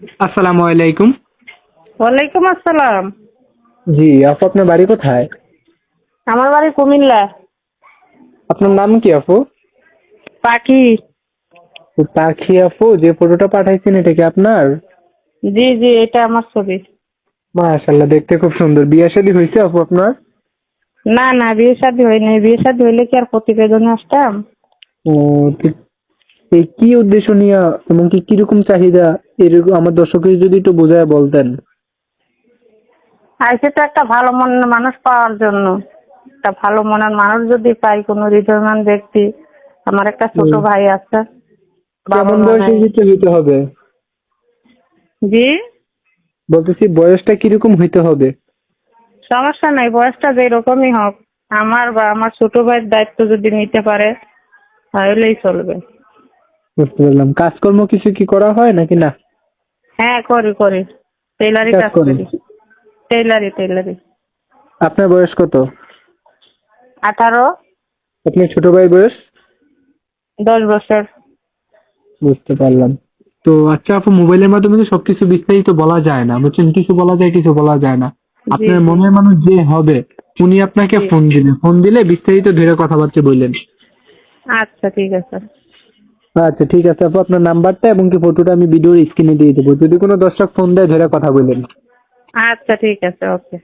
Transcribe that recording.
আসসালামু আলাইকুম। ওয়ালাইকুম আসসালাম। জি আপু আপনার বাড়ি কোথায়? আমার বাড়ি কুমিল্লা। আপনার নাম কি আপু? পাখি। পাখি আপু যে ফটোটা পাঠাইছেন এটা কি আপনার? জি জি এটা আমার ছবি। মাশাল্লাহ দেখতে খুব সুন্দর। বিয়ে শাদী হয়েছে আপু আপনার? না না বিয়ে শাদী হয়নি। বিয়ে শাদী হইলে কি আর প্রতিবেদনে আসতাম? ও এই কি উদ্দেশ্য নিয়ে এবং কি কীরকম চাহিদা এরকম আমার দর্শকের যদি একটু বোঝায় বলতেন? আর সেটা একটা ভালো মনের মানুষ পাওয়ার জন্য। একটা ভালো মনের মানুষ যদি পাই কোনো হৃদয়মান ব্যক্তি আমার একটা ছোট ভাই আছে কেমন বয়সে। হইতে হইতে হবে? জি? বলতেছি বয়সটা কীরকম হইতে হবে? সমস্যা নাই বয়সটা যেরকমই হোক আমার বা আমার ছোট ভাইয়ের দায়িত্ব যদি নিতে পারে তাহলেই চলবে। বুঝতে পারলাম। কাজকর্ম কিছু কি করা হয় নাকি না? হ্যাঁ করি করি। টেইলারি কাজ? করি। টেইলারি টেইলারি আপনার বয়স কত? আঠারো। আপনার ছোট ভাই বয়স? দশ বছর। বুঝতে পারলাম। তো আচ্ছা আপু মোবাইলের মাধ্যমে তো সবকিছু বিস্তারিত বলা যায় না। বুঝছেন কিছু বলা যায় কিছু বলা যায় না। আপনার মনের মানুষ যে হবে উনি আপনাকে ফোন দিলেন ফোন দিলে বিস্তারিত ধরে কথাবার্তা বললেন। আচ্ছা ঠিক আছে। আচ্ছা ঠিক আছে। আপু আপনার নাম্বারটা এবং কি ফটোটা আমি ভিডিওর স্ক্রিনে দিয়ে দেবো। যদি কোনো দর্শক ফোন দেয়, ধরে কথা বলেন আচ্ছা ঠিক আছে ওকে